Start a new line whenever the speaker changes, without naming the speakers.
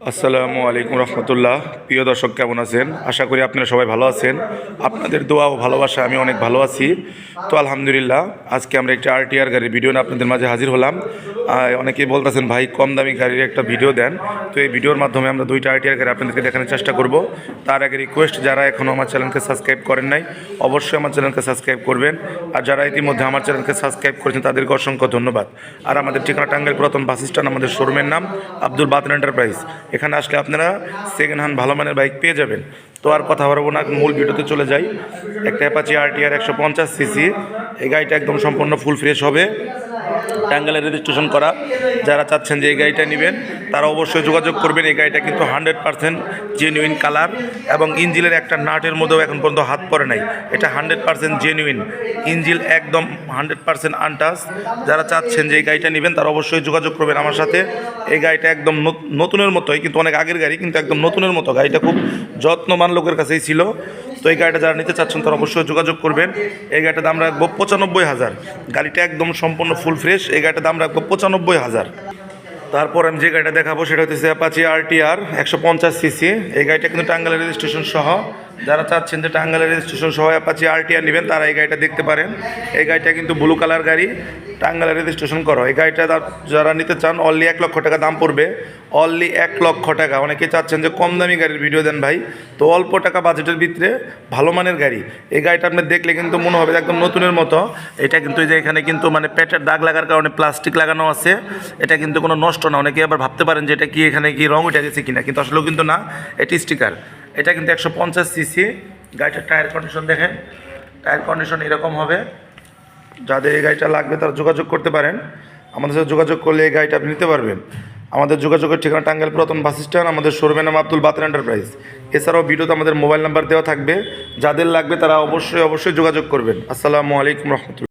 আসসালামু আলাইকুম রহমতুল্লাহ। প্রিয় দর্শক, কেমন আছেন? আশা করি আপনারা সবাই ভালো আছেন। আপনাদের দোয়া ও ভালোবাসা, আমি অনেক ভালো আছি। তো আলহামদুলিল্লাহ, আজকে আমরা একটা আরটিআর গাড়ির ভিডিও নিয়ে আপনাদের মাঝে হাজির হলাম। অনেকেই বলতেছেন, ভাই, কম দামি গাড়ির একটা ভিডিও দেন। তো এই ভিডিওর মাধ্যমে আমরা দুইটা আরটিআর গাড়ি আপনাদেরকে দেখানোর চেষ্টা করব। তার আগে রিকোয়েস্ট যারা এখনও আমার চ্যানেলকে সাবস্ক্রাইব করেন নাই, অবশ্যই আমার চ্যানেলকে সাবস্ক্রাইব করবেন। আর যারা ইতিমধ্যে আমার চ্যানেলকে সাবস্ক্রাইব করেছেন, তাদেরকে অসংখ্য ধন্যবাদ। আর আমাদের ঠিকানা টাঙ্গাইল পুরাতন বাস স্ট্যান্ড, আমাদের শোরুমের নাম আব্দুল বাতন এন্টারপ্রাইজ এখানে আসলে আপনারা সেকেন্ড হ্যান্ড ভালো মানের বাইক পেয়ে যাবেন। তো আর কথা বলব না, মূল ভিডিওতে চলে যাই। একটা অ্যাপাচি আর টি আর একশো পঞ্চাশ সিসি এই গাড়িটা একদম সম্পূর্ণ ফুল ফ্রেশ হবে। টাঙ্গালে রেজিস্ট্রেশন করা। যারা চাচ্ছেন যে এই গাড়িটা নেবেন, তারা অবশ্যই যোগাযোগ করবেন। এই গাড়িটা কিন্তু হান্ড্রেড পার্সেন্ট জেনুইন কালার এবং ইঞ্জিলের একটা নাটের মধ্যেও এখন পর্যন্ত হাত পড়ে নাই। এটা হান্ড্রেড পার্সেন্ট জেনুইন ইঞ্জিল একদম হান্ড্রেড পার্সেন্ট আনটাস যারা চাচ্ছেন যে এই গাড়িটা নেবেন, তারা অবশ্যই যোগাযোগ করবেন আমার সাথে। এই গাড়িটা একদম নতুনের মতোই, কিন্তু অনেক আগের গাড়ি, কিন্তু একদম নতুনের মতো। গাড়িটা খুব যত্নবান লোকের কাছেই ছিল। তো এই গাড়িটা যারা নিতে চাচ্ছেন তারা অবশ্যই যোগাযোগ করবেন। এই গাড়িটার দাম রাখব পঁচানব্বই হাজার। গাড়িটা একদম সম্পূর্ণ ফুল ফ্রেশ এই গাড়িটার দাম রাখব পঁচানব্বই হাজার। তারপর আমি যে গাড়িটা দেখাবো সেটা হচ্ছে অ্যাপাচি আর আরটিআর একশো পঞ্চাশ সিসি এই গাড়িটা কিন্তু টাঙ্গালের রেজিস্ট্রেশন সহ। যারা চাচ্ছেন যে টাঙ্গালের রেজিস্ট্রেশন সহ অ্যাপাচি আর আরটিআর নেবেন, তারা এই গাড়িটা দেখতে পারেন। এই গাড়িটা কিন্তু ব্লু কালার গাড়ি। টাঙ্গালের রেজিস্ট্রেশন করো। এই গাড়িটা যারা নিতে চান অনলি এক লক্ষ টাকা দাম পড়বে। অনলি এক লক্ষ টাকা। অনেকে চাচ্ছেন যে কম দামি গাড়ির ভিডিও দেন ভাই। তো অল্প টাকা বাজেটের ভিতরে ভালো মানের গাড়ি। এই গাড়িটা আপনি দেখলে কিন্তু মনে হবে একদম নতুনের মতো। এটা কিন্তু এই যে এখানে কিন্তু মানে পেটের দাগ লাগার কারণে প্লাস্টিক লাগানো আছে। এটা কিন্তু কোনো নষ্ট না। অনেকে আবার ভাবতে পারেন যে এটা কি এখানে কি রং উঠে গেছে কিনা। কিন্তু আসলেও কিন্তু না। এটি স্টিকার এটা কিন্তু একশো পঞ্চাশ সিসি গাড়িটার টায়ার কন্ডিশন দেখেন। টায়ার কন্ডিশন এরকম হবে। যাদের এই গাড়িটা লাগবে তারা যোগাযোগ করতে পারেন। আমাদের সাথে যোগাযোগ করলে এই গাড়িটা আপনি নিতে পারবেন। আমাদের যোগাযোগের ঠিকানা টাঙ্গাইল পুরাতন বাস স্ট্যান্ড, আমাদের শোরুমের নাম আব্দুল বাতের এন্টারপ্রাইজ এছাড়াও ভিডিওতে আমাদের মোবাইল নাম্বার দেওয়া থাকবে। যাদের লাগবে তারা অবশ্যই অবশ্যই যোগাযোগ করবেন। আসসালামু আলাইকুম রহমতুল্লাহ।